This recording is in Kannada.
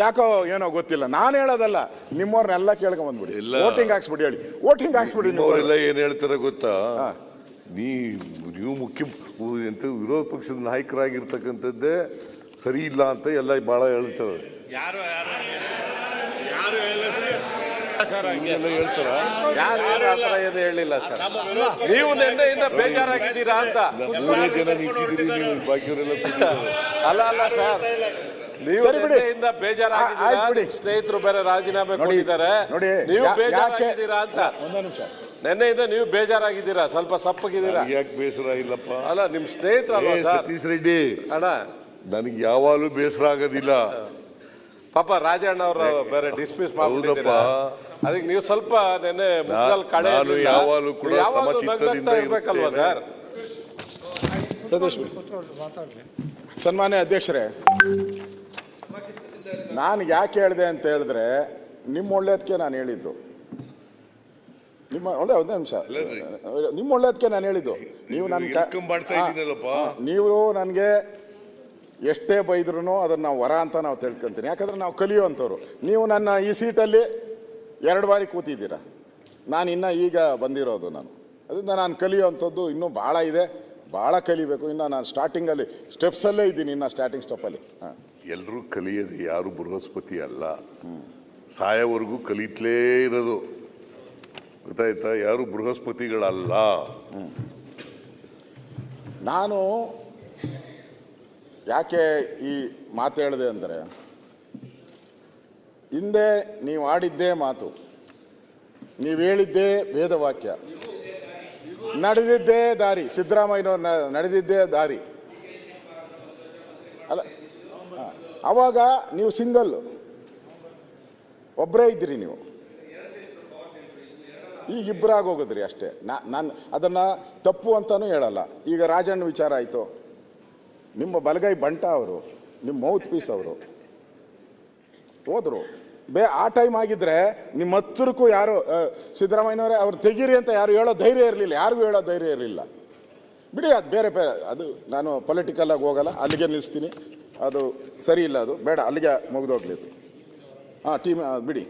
ಯಾಕೋ ಏನೋ ಗೊತ್ತಿಲ್ಲ. ನಾನು ಹೇಳೋದಲ್ಲ ನಿಮ್ಮವ್ರನ್ನೆಲ್ಲ ಕೇಳ್ಕೊಂಡ್ ಬಂದ್ಬಿಡಿ ಇಲ್ಲ. ವೋಟಿಂಗ್ ಹಾಕ್ಸ್ಬಿಡಿ ಹೇಳಿ. ವೋಟಿಂಗ್ ಹಾಕ್ಸ್ಬಿಡಿ ನೀವು ಅವರೆಲ್ಲ ಏನ್ ಹೇಳ್ತಾರೆ ಗೊತ್ತಾ? ನೀ ನೀವು ಮುಖ್ಯ ಎಂತ ವಿರೋಧ ಪಕ್ಷದ ನಾಯಕರಾಗಿರ್ತಕ್ಕಂಥದ್ದೇ ಸರಿ ಇಲ್ಲ ಅಂತ ಎಲ್ಲ ಬಹಳ ಹೇಳ್ತಾರೆ. ಯಾರು ಯಾರು? ಯಾರು ಸರ್? ಹಂಗೆ. ಎಲ್ಲ ಹೇಳ್ತಾರ? ಯಾರು ಏನು ಆ ಥರ ಏನು ಹೇಳಿಲ್ಲ ಸರ್? ನೀವು ನಿನ್ನೆಯಿಂದ ಬೇಜಾರಾಗಿದ್ದೀರಾ ಅಂತ. ಮೂರೇ ಜನ ನಿಂತಿದ್ದೀರಿ ನೀವು ಬಾಕಿಯವರೆಲ್ಲ ಕೂತಿದ್ದಾರೆ. ಅಲ್ಲ ಅಲ್ಲ ಸರ್. ಸರಿ ಬಿಡಿ. ನಿನ್ನೆಯಿಂದ ಆ- ಬೇಜಾರಾಗಿದ್ದೀರಾ ಬಿಡಿ. ಸ್ನೇಹಿತರು ಬೇರೆ ರಾಜೀನಾಮೆ ಕೊಟ್ಟಿದ್ದಾರೆ. ನೋಡಿ ನೀವು ಬೇಜಾರಾಗಿದ್ದೀರಾ ಅಂತ. ಒಂದೇ ನಿಮಿಷ. ನಿನ್ನೆಯಿಂದ ನೀವು ಬೇಜಾರಾಗಿದ್ದೀರಾ? ಸ್ವಲ್ಪ ಸಪ್ಪಗಿದ್ದೀರಾ? ಯಾಕೆ ಬೇಸರ ಇಲ್ಲಪ್ಪ? ಅಲ್ಲ ನಿಮ್ ಸ್ನೇಹಿತರಲ್ವಾ ಏ, ಸರ್? ಸತೀಶ್ ರೆಡ್ಡಿ. ಅಣ್ಣ. ನನಗೆ ಯಾವಾಗಲೂ ಬೇಸರ ಆಗೋದಿಲ್ಲ. ಪಾಪ ರಾಜಣ್ಣ ಅವರು ಬೇರೆ ಡಿಸ್ಮಿಸ್ ಮಾಡ್ಬಿಟ್ಟಿದ್ದೀರಾ? ಹೌದಪ್ಪ. ಅದಕ್ಕೆ ನೀವು ಸ್ವಲ್ಪ ನೆನ್ನೆ ಮುಖದಲ್ಲಿ ಕಡೆ ನಾನು ಇರ್ಲಿಲ್ಲ. ಕೂಡ ನೀವು ಯಾವಾಗ್ಲೂ ನಗ್ನಗ್ತಾ ಇರ್ಬೇಕಲ್ವಾ. ಸರ್? ಸತೀಶ್. ಸನ್ಮಾನ್ಯ ಅಧ್ಯಕ್ಷರೇ ನಾನು ಯಾಕೆ ಹೇಳಿದೆ ಅಂತ ಹೇಳಿದ್ರೆ ನಿಮ್ಮ ಒಳ್ಳೇದಕ್ಕೆ ನಾನು ಹೇಳಿದ್ದು. ನಿಮ್ಮ ಒಳ್ಳೆ ಒಂದೇ ನಿಮಿಷ. ನಿಮ್ಮ ಒಳ್ಳೇದಕ್ಕೆ ನಾನು ಹೇಳಿದ್ದು. ನೀವು ನನ್ನ ನೀವು ನನಗೆ ಎಷ್ಟೇ ಬೈದ್ರು ಅದನ್ನು ನಾವು ವರ ಅಂತ ನಾವು ತಿಳ್ಕೊಂತೀನಿ. ಯಾಕಂದ್ರೆ ನಾವು ಕಲಿಯುವಂಥವ್ರು. ನೀವು ನನ್ನ ಈ ಸೀಟಲ್ಲಿ ಎರಡು ಬಾರಿ ಕೂತಿದ್ದೀರಾ. ನಾನು ಇನ್ನೂ ಈಗ ಬಂದಿರೋದು ನಾನು. ಅದರಿಂದ ನಾನು ಕಲಿಯುವಂಥದ್ದು ಇನ್ನೂ ಭಾಳ ಇದೆ. ಭಾಳ ಕಲಿಬೇಕು. ಇನ್ನು ನಾನು ಸ್ಟಾರ್ಟಿಂಗಲ್ಲಿ ಸ್ಟೆಪ್ಸಲ್ಲೇ ಇದ್ದೀನಿ ಇನ್ನು ಸ್ಟಾರ್ಟಿಂಗ್ ಸ್ಟೆಪ್ಪಲ್ಲಿ ಹಾಂ. ಎಲ್ಲರೂ ಕಲಿಯೋದು ಯಾರು ಬೃಹಸ್ಪತಿ ಅಲ್ಲ. ಸಾಯವರೆಗೂ ಕಲಿತಲೇ ಇರೋದು. ಗೊತ್ತಾಯ್ತಾ? ಯಾರು ಬೃಹಸ್ಪತಿಗಳಲ್ಲ. ನಾನು ಯಾಕೆ ಈ ಮಾತು ಹೇಳಿದೆ ಅಂದರೆ ಹಿಂದೆ ನೀವು ಆಡಿದ್ದೇ ಮಾತು ನೀವು ಹೇಳಿದ್ದೇ ವೇದವಾಕ್ಯ. ನಡೆದಿದ್ದೇ ದಾರಿ, ಸಿದ್ದರಾಮಯ್ಯನವ್ರು ನಡೆದಿದ್ದೇ ದಾರಿ. ಅಲ್ಲ, ಹಾ. ಅವಾಗ ನೀವು ಸಿಂಗಲ್ ಒಬ್ಬರೇ ಇದ್ದೀರಿ ನೀವು. ಈಗ ಇಬ್ಬರಾಗಿ ಹೋಗಿದ್ರಿ ಅಷ್ಟೇ. ನಾನು, ಅದನ್ನು ತಪ್ಪು ಅಂತಲೂ ಹೇಳಲ್ಲ. ಈಗ ರಾಜಣ್ಣ ವಿಚಾರ ಆಯಿತು. ನಿಮ್ಮ ಬಲಗೈ ಬಂಟ ಅವರು, ನಿಮ್ಮ ಮೌತ್ ಪೀಸ್ ಅವರು, ಹೋದ್ರು. ಬೇ, ಆ ಟೈಮ್ ಆಗಿದ್ರೆ ನಿಮ್ಮ ಹತ್ತಿರಕ್ಕೂ ಯಾರು ಸಿದ್ದರಾಮಯ್ಯನವರೇ ಅವ್ರು ತೆಗೀರಿ ಅಂತ ಯಾರು ಹೇಳೋ ಧೈರ್ಯ ಇರಲಿಲ್ಲ. ಯಾರಿಗೂ ಹೇಳೋ ಧೈರ್ಯ ಇರಲಿಲ್ಲ. ಬಿಡಿ, ಅದು ಬೇರೆ ಬೇರೆ, ಅದು ನಾನು ಪೊಲಿಟಿಕಲ್ ಆಗಿ ಹೋಗಲ್ಲ, ಅಲ್ಲಿಗೆ ನಿಲ್ಲಿಸ್ತೀನಿ ಅದು ಸರಿ ಇಲ್ಲ, ಅದು ಬೇಡ, ಅಲ್ಲಿಗೆ ಮುಗಿದೋಗ್ಲಿ ಹಾಂ ಟೀಮ್ ಬಿಡಿ.